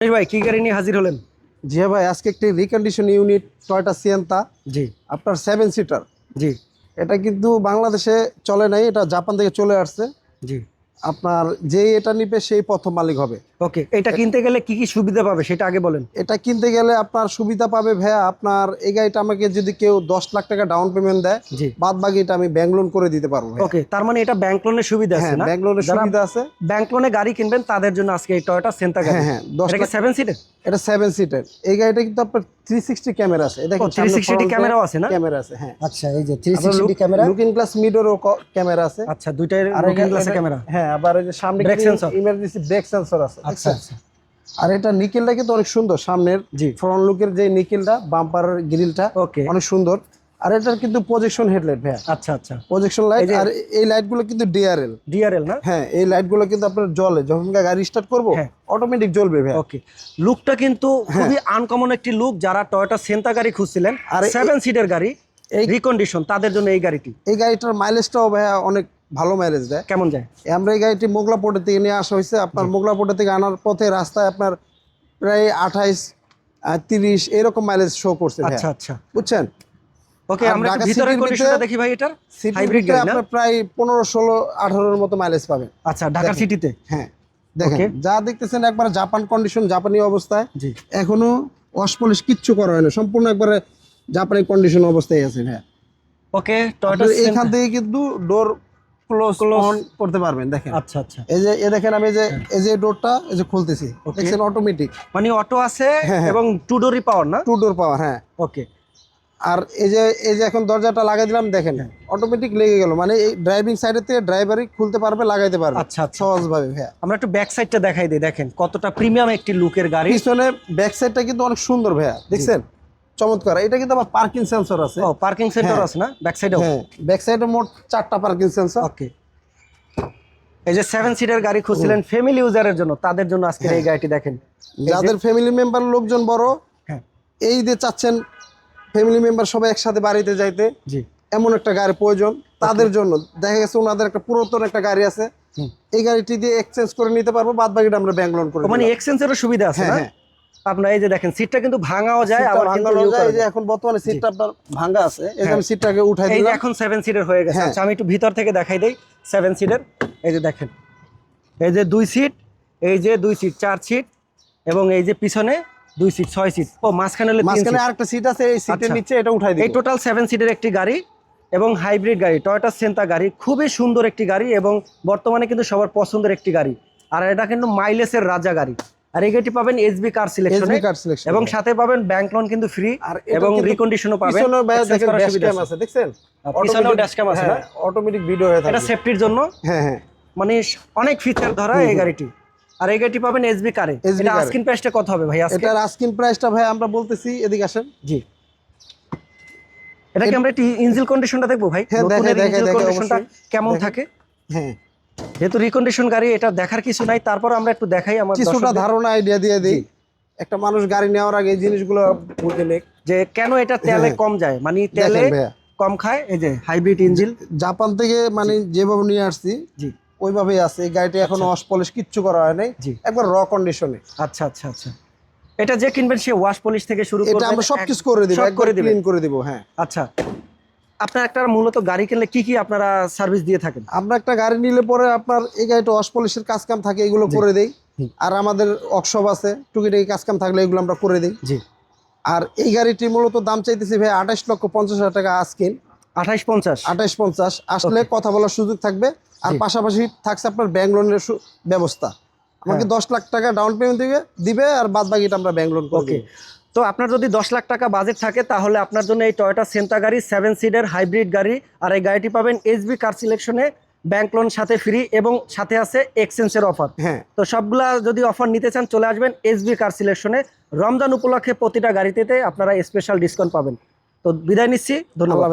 ভাই কি গাড়ি নিয়ে হাজির হলেন? জি হ্যাঁ ভাই আজকে একটি recondition unit Toyota Sienta G. আপনার সেভেন সিটার জি। এটা কিন্তু বাংলাদেশে চলে নাই এটা জাপান থেকে চলে আসছে। জি। আপনার যেই এটা নিবে সেই প্রথম মালিক হবে। ওকে এটা কিনতে গেলে কি কি সুবিধা পাবে সেটা আগে বলেন। এটা কিনতে গেলে আপনার সুবিধা পাবে ভাইয়া আপনার এই গাড়িটা আমাকে যদি কেউ দশ লাখ টাকা ডাউন পেমেন্ট দেয় বাদ বাকি এটা আমি ব্যাংক লোন করে দিতে পারব ওকে তার মানে এটা ব্যাংক লোনের সুবিধা আছে হ্যাঁ না? ব্যাংক লোনের সুবিধা আছে। ব্যাংক লোনে গাড়ি কিনবেন তাদের জন্য আজকে এই টয়োটা সেন্টা গাড়ি। হ্যাঁ হ্যাঁ দশ লাখ সেভেন সিটের এটা সেভেন সিটার এই গাড়িটা কিন্তু আপনার থ্রি সিক্সটি ক্যামেরা আছে। এটা থ্রি সিক্সটি ক্যামেরাও আছে না? ক্যামেরা আছে হ্যাঁ। আচ্ছা এই যে three sixty camera looking glass মিডরও camera আছে। আচ্ছা দুইটার আর লুকিং এটা- গ্লাসে ক্যামেরা হ্যাঁ আবার ওই যে সামনে Brake sensor। Emergency brake sensor আছে আচ্ছা দেখছেন? আর এটা নিকেলটা কিন্তু অনেক সুন্দর সামনের ফ্রন্ট লুকের যে নিকেলটা বাম্পার গ্রিলটা ওকে অনেক সুন্দর। আর এটার কিন্তু প্রজেকশন হেডলাইট ভাইয়া। আচ্ছা আচ্ছা। প্রজেকশন লাইট আর এই লাইটগুলো কিন্তু ডিআরএল ডিআরএল না? হ্যাঁ এই লাইটগুলো কিন্তু আপনার জ্বলে। যখন গাড়ি স্টার্ট করব হ্যাঁ। অটোমেটিক জ্বলবে ভাইয়া। ওকে লুকটা কিন্তু খুবই আনকমন একটি লুক যারা টয়োটা সেন্টা গাড়ি খুঁজছিলেন। আর সেভেন সিটের গাড়ি এই- রিকন্ডিশন তাদের জন্য এই গাড়িটি। এই গাড়িটার মাইলেজটাও ভাইয়া অনেক ভালো মাইলেজ দেয়। কেমন যায়? আমরা এই গাড়িটি মোগলা পোর্টের থেকে নিয়ে আসা হয়েছে। আপনার মোগলা পোর্টের থেকে আনার পথে রাস্তায় আপনার প্রায় আঠাইশ তিরিশ এরকম মাইলেজ শো করছে আচ্ছা আচ্ছা। বুঝছেন? ওকে আমরা ভিতরের কন্ডিশনটা দেখি ভাই এটার। হাইব্রিড গাড়ি না? আপনার প্রায় পনেরো ষোলো আঠারোর মতো মাইলেজ পাবেন। আচ্ছা দেখেন। সিটিতে হ্যাঁ দেখেন। যা দেখতেছেন একবার জাপান কন্ডিশন জাপানি অবস্থায়। জি। এখনও ওয়াশ পলিশ কিচ্ছু করা হয় না সম্পূর্ণ একবারে জাপানি কন্ডিশন অবস্থায় আছে হ্যাঁ ওকে টয়োটা এখান থেকে কিন্তু ডোর ক্লোজ অন করতে পারবেন দেখেন। আচ্ছা আচ্ছা। এই যে এ দেখেন আমি যে এই যে ডোরটা এই যে খুলতেছি. দেখছেন অটোমেটিক মানে অটো আছে হ্যাঁ, হ্যাঁ। এবং টু ডোরি পাওয়ার না? টু ডোর পাওয়ার হ্যাঁ। ওকে আর এই যে এই যে এখন দরজাটা লাগাই দিলাম দেখেন হ্যাঁ। অটোমেটিক লেগে গেল। মানে এই ড্রাইভিং সাইডের থেকে ড্রাইভারই খুলতে পারবে লাগাইতে পারবে। আচ্ছা আচ্ছা। সহজভাবে ভাইয়া আমরা একটু ব্যাক সাইডটা দেখাই দিই দেখেন কতটা প্রিমিয়াম একটি লুকের গাড়ি। পিছনে ব্যাক সাইডটা কিন্তু অনেক সুন্দর ভাইয়া। দেখছেন? চমৎকার। এটা কিন্তু আবার পার্কিং সেন্সর আছে। ও পার্কিং হ্যাঁ। আছে না? ব্যাক সাইডেও হ্যাঁ ব্যাক সাইডে মোট চারটা পার্কিং সেন্সর ওকে এই যে সেভেন সিটের গাড়ি খুঁজছিলেন ফ্যামিলি ইউজারের জন্য তাদের জন্য আজকের এই গাড়িটি দেখেন। যাদের ফ্যামিলি মেম্বার লোকজন বড় হ্যাঁ। এই যে চাচ্ছেন ফ্যামিলি মেম্বার সবাই একসাথে বাড়িতে যাইতে জি। এমন একটা গাড়ি প্রয়োজন। তাদের জন্য দেখা গেছে ওনাদের একটা পুরাতন একটা গাড়ি আছে। এই গাড়িটি দিয়ে এক্সচেঞ্জ করে নিতে পারব বাদ বাকিটা আমরা ব্যাংক লোন করে ও মানে। এক্সচেঞ্জেরও সুবিধা আছে হ্যাঁ হ্যাঁ। আপনার এই যে দেখেন সিটটা কিন্তু ভাঙাও যায় আবার কিন্তু ভাঙানো যায়, এই যে এখন বর্তমানে সিটটা আপনার ভাঙা আছে। এই যে হ্যাঁ। আমি সিটটাকে উঠাই এই দিলাম। এখন সেভেন সিটের হয়ে গেছে। হ্যাঁ। আচ্ছা আমি একটু ভিতর থেকে দেখাই দেই। সেভেন সিটের এই যে দেখেন। এই যে দুই সিট এই যে দুই সিট চার সিট এবং এই যে পিছনে দুই সিট ছয় সিট ও মাঝখানে মাঝখানে। আরেকটা সিট আছে এই সিটের আচ্ছা। নিচে এটা উঠাই দিই এই টোটাল সেভেন সিটের একটি গাড়ি এবং হাইব্রিড গাড়ি টয়োটা সেন্তা গাড়ি খুবই সুন্দর একটি গাড়ি এবং বর্তমানে কিন্তু সবার পছন্দের একটি গাড়ি। আর এটা কিন্তু মাইলেজের রাজা গাড়ি। আর এই গাড়িটি পাবেন এসবি কার সিলেকশনে কার্ড সিলেকশন এবং সাথে পাবেন ব্যাংক লোন কিন্তু ফ্রি আর এবং রিকন্ডিশনও পাবেন। পিছনে দেখেন করার ড্যাশ ক্যাম আছে। দেখছেন? পিছনেও আছে? অটোমেটিক ভিডিও হয়ে এটা সেফটির জন্য। হ্যাঁ হ্যাঁ। মানে অনেক ফিচার ধরা এই গাড়িটি। আর এই গাড়িটি পাবেন এসবি কারে এটা আস্কিন প্রাইসটা কত হবে ভাই আজকে? এটার আস্কিং প্রাইসটা ভাই আমরা বলতেছি এদিকে আসেন। জি। এটা কি আমরা একটু ইঞ্জিন কন্ডিশনটা দেখব ভাই? হ্যাঁ, দেখাই, ইঞ্জিন কন্ডিশনটা কেমন থাকে? হ্যাঁ। যেহেতু রিকন্ডিশন গাড়ি এটা দেখার কিছু নাই তারপর আমরা একটু দেখাই আমার কিছুটা ধারণা আইডিয়া দিয়ে দিই। একটা মানুষ গাড়ি নেওয়ার আগে এই জিনিসগুলো বুঝে নেক। যে কেন এটা তেলে হ্যাঁ। কম যায়? মানে তেলে কম খায় এই যে হাইব্রিড ইঞ্জিন জাপান থেকে মানে যেভাবে নিয়ে আসছি জি। ওইভাবেই আছে। এই গাড়িটি এখনও ওয়াশ পলিশ কিচ্ছু করা হয় নাই। জি। একবার র কন্ডিশনে আচ্ছা আচ্ছা আচ্ছা। এটা যে কিনবেন সে ওয়াশ পলিশ থেকে শুরু এটা করবেন আমরা সবকিছু করে দিব সব একবার করে ক্লিন করে দিব হ্যাঁ। আচ্ছা। আপনার একটা মূলত গাড়ি কিনলে কি কি আপনারা সার্ভিস দিয়ে থাকেন? আমরা একটা গাড়ি নিলে পরে আপনার এই গাড়িটা ওয়াশ পলিশের কাজ কাম থাকে এগুলো করে দেই। আর আমাদের ওয়ার্কশপ আছে টুকিটাকি কাজ কাম থাকলে এগুলো আমরা করে দিই। জি। আর এই গাড়িটি মূলত দাম চাইতেছি ভাই আঠাশ লক্ষ পঞ্চাশ হাজার টাকা আজকিন আঠাইশ পঞ্চাশ? আঠাশ পঞ্চাশ। আসলে কথা বলার সুযোগ থাকবে। আর পাশাপাশি থাকছে আপনার ব্যাংক লোনের ব্যবস্থা। আমাকে হ্যাঁ। দশ লাখ টাকা ডাউন পেমেন্ট দিবে দিবে আর বাদ বাকিটা আমরা ব্যাংক লোন ওকে তো আপনার যদি দশ লাখ টাকা বাজেট থাকে তাহলে আপনার জন্য এই টয়টা সেন্তা গাড়ি সেভেন সিডের হাইব্রিড গাড়ি। আর এই গাড়িটি পাবেন এসবি কার সিলেকশনে ব্যাংক লোন সাথে ফ্রি এবং সাথে আছে এক্সচেঞ্জের অফার হ্যাঁ। তো সবগুলা যদি অফার নিতে চান চলে আসবেন এসবি কার সিলেকশনে রমজান উপলক্ষে প্রতিটা গাড়িতে আপনারা স্পেশাল ডিসকাউন্ট পাবেন। তো বিদায় নিচ্ছি ধন্যবাদ।